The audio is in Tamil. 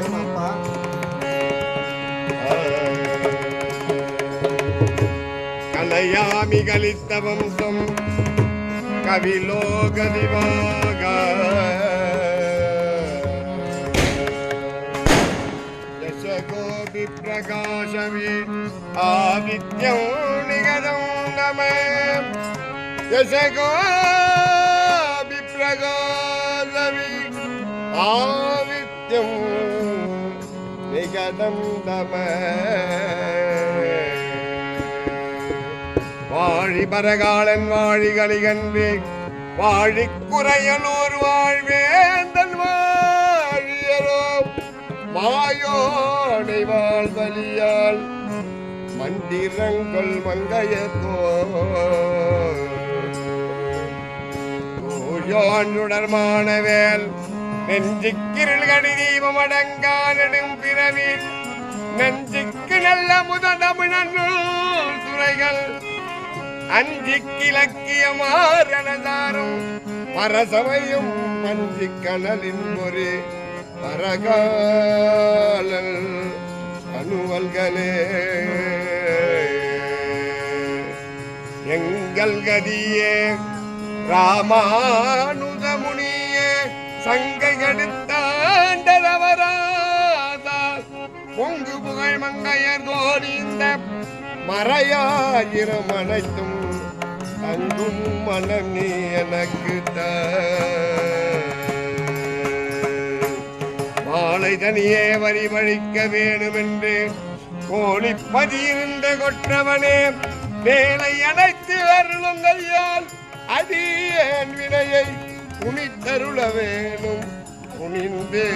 ஏமாப்பா கலையாமி கலித்த வம்சம் கவிலோகதிவாக யசகோபி பிரகாசமே ஆதித்யம் நிகதம் நம யசகோபி பிரகாசமே ஆதித்யம் நிகதம் தம வாழி பரகாலன் வாழி கலிகன்றே வாழி குறையலூர் வாழ்வேந்தன் வாழியரோ மாயோனை வாழ்வலியால் மந்திரங்கள் மங்கையத்தோ யோன் உடர்மானவேல் நெஞ்சுக்கிருள் கடி தீபம் அடங்கா நெடும் பிறவி. நெஞ்சுக்கு நல்ல முத தமிழ் துறைகள். அஞ்சு கிழக்கியமாரணதாரும் பரசமையும் மஞ்சி கனலின் ஒரு பரகாலல் அணுவல்களே. எங்கள் கதியே ராமானுதமுனி சங்கை எடுத்தாண்டரவராதால் பொங்கு புகழ் மங்கையர் தோடிந்த மறையாயிரம் அனைத்தும் தங்கும் மனம் நீ எனக்கு தா. மாலை தனியே வரி வழிக்க வேணுமென்று கோழிப்பதியிருந்த கொற்றவனே வேலை அணைத்து அருளுங்கையால் அடியேன் வினையை துணித்தருள வேணும் துணிந்தே